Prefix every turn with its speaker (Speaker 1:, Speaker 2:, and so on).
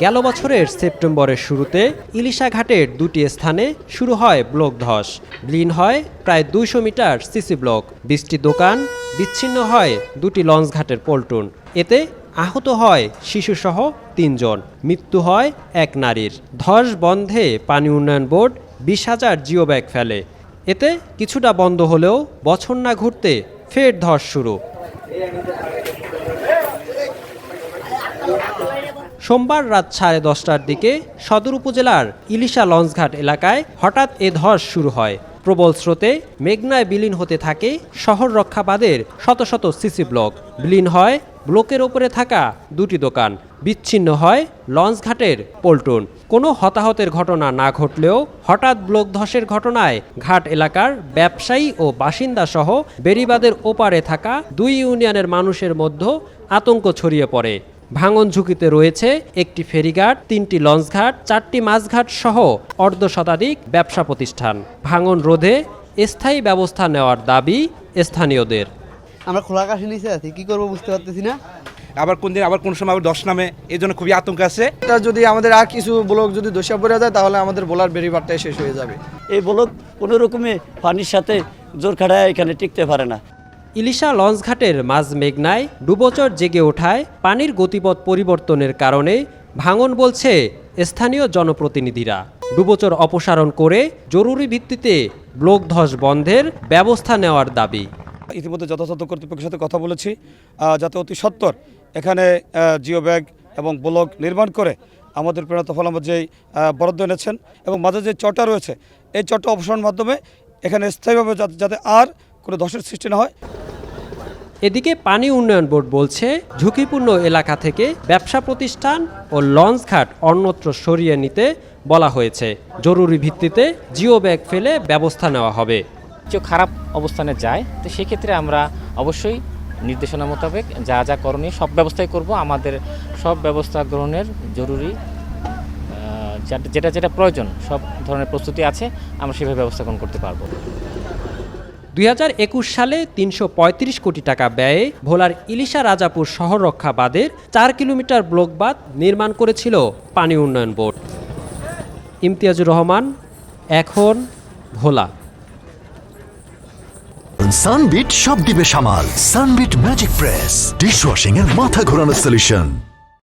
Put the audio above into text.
Speaker 1: গেল বছরের সেপ্টেম্বরের শুরুতে ইলিশা ঘাটের দুটি স্থানে শুরু হয় ব্লক ধস। ব্লিন হয় প্রায় দুইশো মিটার সিসি ব্লক। বৃষ্টি দোকান বিচ্ছিন্ন হয় দুটি লঞ্চ ঘাটের পল্টন। এতে আহত হয় শিশুসহ তিনজন। মৃত্যু হয় এক নারীর। ধস বন্ধে পানি উন্নয়ন বোর্ড বিশ হাজার জিও ব্যাগ ফেলে। এতে কিছুটা বন্ধ হলেও বছর না ঘুরতে ফের ধস শুরু। সোমবার রাত সাড়ে দশটার দিকে সদর উপজেলার ইলিশা লঞ্চঘাট এলাকায় হঠাৎ এ ধস শুরু হয়। প্রবল স্রোতে মেঘনায় বিলীন হতে থাকে শহর রক্ষাবাদের শত শত সিসি ব্লক। বিলীন হয় ব্লকের ওপরে থাকা দুটি দোকান। বিচ্ছিন্ন হয় লঞ্চঘাটের পল্টন। কোনো হতাহতের ঘটনা না ঘটলেও হঠাৎ ব্লক ধসের ঘটনায় ঘাট এলাকার ব্যবসায়ী ও বাসিন্দা সহ বেরিবাদের ওপারে থাকা দুই ইউনিয়নের মানুষের মধ্যে আতঙ্ক ছড়িয়ে পড়ে। ভাঙন ঝুঁকিতে রয়েছে একটি ফেরিঘাট তিনটি লঞ্চঘাট চারটি মাছঘাট সহ অর্ধ শতাধিক ব্যবসা প্রতিষ্ঠান। ভাঙন রোধে স্থায়ী ব্যবস্থা নেওয়ার দাবি স্থানীয়দের।
Speaker 2: আমরা খোলা আকাশে নিচে আছি কি করব বুঝতে পারতেছি না।
Speaker 3: আবার কোন দিন আবার কোন সময় আবার দশ নামে এই জন্য খুবই আতঙ্ক আছে।
Speaker 4: এটা যদি আমাদের আর কিছু ব্লক যদি দোষা পড়ে যায় তাহলে আমাদের বোলার বেরিবারটাই শেষ হয়ে যাবে।
Speaker 5: এই ব্লক কোনো রকমে পানির সাথে জোর খাড়ায় এখানে টিকতে পারে না।
Speaker 1: ইলিশা লঞ্চঘাটের মাঝ মেঘনায় ডুবোচর জেগে ওঠায় পানির গতিপথ পরিবর্তনের কারণে ভাঙন বলছে স্থানীয় জনপ্রতিনিধিরা। ডুবোচর অপসারণ করে জরুরি ভিত্তিতে ব্লক ধস বন্ধের ব্যবস্থা নেওয়ার দাবি।
Speaker 6: ইতিমধ্যে যথাযথ কর্তৃপক্ষের সাথে কথা বলেছি যাতে অতি সত্বর এখানে জিও ব্যাগ এবং ব্লক নির্মাণ করে আমাদের প্রেরণা যেই আহ, বরাদ্দ এনেছেন এবং মাঝে যে চটা রয়েছে এই চটা অপসারণের মাধ্যমে এখানে স্থায়ীভাবে যাতে আর কোনো ধসের সৃষ্টি না হয়।
Speaker 1: এদিকে পানি উন্নয়ন বোর্ড বলছে, ঝুঁকিপূর্ণ এলাকা থেকে ব্যবসা প্রতিষ্ঠান ও লঞ্চঘাট অন্যত্র সরিয়ে নিতে বলা হয়েছে। জরুরি ভিত্তিতে জিও ব্যাগ ফেলে ব্যবস্থা নেওয়া হবে।
Speaker 7: কেউ খারাপ অবস্থানে যায়, তো সেক্ষেত্রে আমরা অবশ্যই নির্দেশনা মোতাবেক যা যা করণীয় সব ব্যবস্থাই করব। আমাদের সব ব্যবস্থা গ্রহণের জরুরি যেটা যেটা প্রয়োজন, সব ধরনের প্রস্তুতি আছে, আমরা সেভাবে ব্যবস্থা গ্রহণ করতে পারব।
Speaker 1: দু হাজার একুশ সালে তিনশো পঁয়ত্রিশ কোটি টাকা ব্যয়ে ভোলার ইলিশা রাজাপুর শহর রক্ষা বাঁধের চার কিলোমিটার ব্লক বাঁধ নির্মাণ করেছিল পানি উন্নয়ন বোর্ড। ইমতিয়াজুর রহমান, এখন ভোলা।
Speaker 8: সানবিট সব দিবে সামাল। সানবিট ম্যাজিক প্রেস ডিশওয়াশিং এর মাথা ঘোরানোর সলিউশন